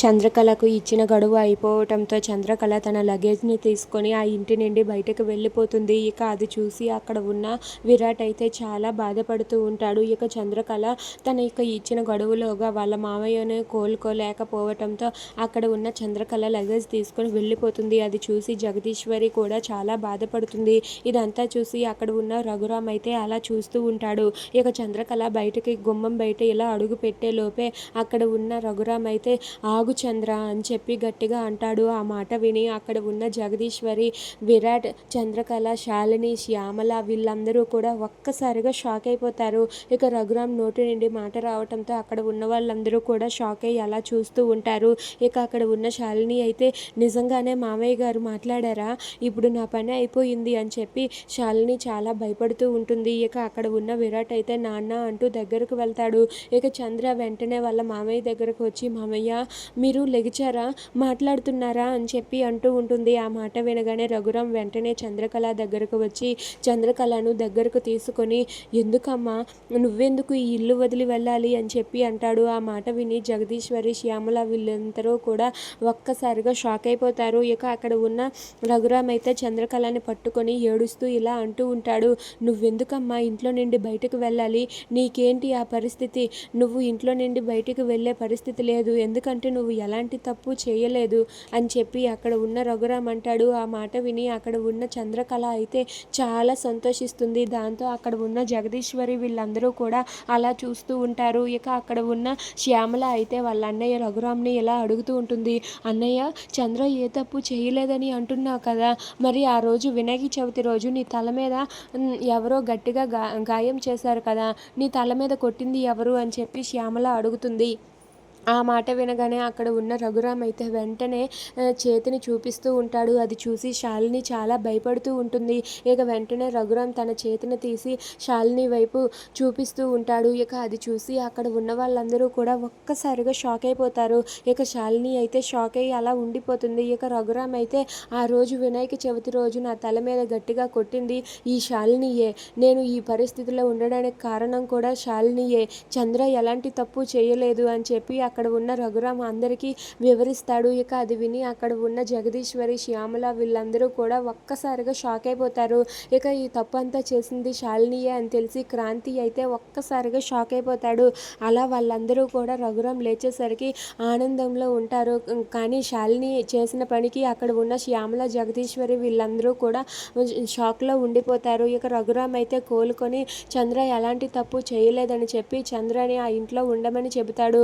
చంద్రకళకు ఇచ్చిన గడువు అయిపోవటంతో చంద్రకళ తన లగేజ్ని తీసుకొని ఆ ఇంటి నుండి బయటకు వెళ్ళిపోతుంది. ఇక అది చూసి అక్కడ ఉన్న విరాట్ అయితే చాలా బాధపడుతూ ఉంటాడు. ఇక చంద్రకళ తన ఇక ఇచ్చిన గడువులోగా వాళ్ళ మామయ్యను కోలుకోలేకపోవటంతో అక్కడ ఉన్న చంద్రకళ లగేజ్ తీసుకొని వెళ్ళిపోతుంది. అది చూసి జగదీశ్వరి కూడా చాలా బాధపడుతుంది. ఇదంతా చూసి అక్కడ ఉన్న రఘురామ్ అయితే అలా చూస్తూ ఉంటాడు. ఇక చంద్రకళ బయటకి గుమ్మం బయట ఇలా అడుగు పెట్టే లోపే అక్కడ ఉన్న రఘురామ్ అయితే ఆగు చంద్ర అని చెప్పి గట్టిగా అంటాడు. ఆ మాట విని అక్కడ ఉన్న జగదీశ్వరి విరాట్ చంద్రకళ శాలిని శ్యామల వీళ్ళందరూ కూడా ఒక్కసారిగా షాక్ అయిపోతారు. ఇక రఘురామ్ నోటి నుండి మాట రావడంతో అక్కడ ఉన్న వాళ్ళందరూ కూడా షాక్ అయ్యి అలా చూస్తూ ఉంటారు. ఇక అక్కడ ఉన్న శాలిని అయితే నిజంగానే మామయ్య గారు మాట్లాడారా? ఇప్పుడు నా పని అయిపోయింది అని చెప్పి శాలిని చాలా భయపడుతూ ఉంటుంది. ఇక అక్కడ ఉన్న విరాట్ అయితే నాన్న అంటూ దగ్గరకు వెళ్తాడు. ఇక చంద్ర వెంటనే వాళ్ళ మామయ్య దగ్గరకు వచ్చి మామయ్య మీరు లెగిచారా? మాట్లాడుతున్నారా? అని చెప్పి అంటూ ఉంటుంది. ఆ మాట వినగానే రఘురాం వెంటనే చంద్రకళ దగ్గరకు వచ్చి చంద్రకళను దగ్గరకు తీసుకొని ఎందుకమ్మా? నువ్వెందుకు ఈ ఇల్లు వదిలి వెళ్ళాలి? అని చెప్పి అంటాడు. ఆ మాట విని జగదీశ్వరి శ్యామల వీళ్ళందరూ కూడా ఒక్కసారిగా షాక్ అయిపోతారు. ఇక అక్కడ ఉన్న రఘురాం అయితే చంద్రకళని పట్టుకొని ఏడుస్తూ ఇలా అంటూ ఉంటాడు. నువ్వెందుకమ్మా? ఇంట్లో నుండి బయటకు వెళ్ళాలి. నీకేంటి ఆ పరిస్థితి? నువ్వు ఇంట్లో నుండి బయటకు వెళ్ళే పరిస్థితి లేదు. ఎందుకంటే నువ్వు ఎలాంటి తప్పు చేయలేదు అని చెప్పి అక్కడ ఉన్న రఘురామ్ అంటాడు. ఆ మాట విని అక్కడ ఉన్న చంద్రకళ అయితే చాలా సంతోషిస్తుంది. దాంతో అక్కడ ఉన్న జగదీశ్వరి వీళ్ళందరూ కూడా అలా చూస్తూ ఉంటారు. ఇక అక్కడ ఉన్న శ్యామల అయితే వాళ్ళ అన్నయ్య రఘురామ్ని ఇలా అడుగుతూ ఉంటుంది. అన్నయ్య చంద్ర ఏ తప్పు చేయలేదని అంటున్నావు కదా. మరి ఆ రోజు వినాయక చవితి రోజు నీ తల మీద ఎవరో గట్టిగా గా గాయం చేశారు కదా. నీ తల మీద కొట్టింది ఎవరు? అని చెప్పి శ్యామల అడుగుతుంది. ఆ మాట వినగానే అక్కడ ఉన్న రఘురామ్ అయితే వెంటనే చేతిని చూపిస్తూ ఉంటాడు. అది చూసి శాలిని చాలా భయపడుతూ ఉంటుంది. ఇక వెంటనే రఘురామ్ తన చేతిని తీసి శాలిని వైపు చూపిస్తూ ఉంటాడు. ఇక అది చూసి అక్కడ ఉన్న వాళ్ళందరూ కూడా ఒక్కసారిగా షాక్ అయిపోతారు. ఇక శాలిని అయితే షాక్ అయ్యి అలా ఉండిపోతుంది. ఇక రఘురామ్ అయితే ఆ రోజు వినాయక చవితి రోజు నా తల మీద గట్టిగా కొట్టింది. ఈ శాలినియే. నేను ఈ పరిస్థితిలో ఉండడానికి కారణం కూడా శాలినియే. చంద్ర ఎలాంటి తప్పు చేయలేదు అని చెప్పి అక్కడ అక్కడ ఉన్న రఘురామ అందరికీ వివరిస్తాడు. ఇక అది విని అక్కడ ఉన్న జగదీశ్వరి శ్యామల వీళ్ళందరూ కూడా ఒక్కసారిగా షాక్ అయిపోతారు. ఇక ఈ తప్పు అంతా చేసింది శాలినియే అని తెలిసి క్రాంతి అయితే ఒక్కసారిగా షాక్ అయిపోతాడు. అలా వాళ్ళందరూ కూడా రఘురామ్ లేచేసరికి ఆనందంలో ఉంటారు. కానీ శాలిని చేసిన పనికి అక్కడ ఉన్న శ్యామల జగదీశ్వరి వీళ్ళందరూ కూడా షాక్లో ఉండిపోతారు. ఇక రఘురామ్ అయితే కోలుకొని చంద్ర ఎలాంటి తప్పు చేయలేదని చెప్పి చంద్రని ఆ ఇంట్లో ఉండమని చెబుతాడు.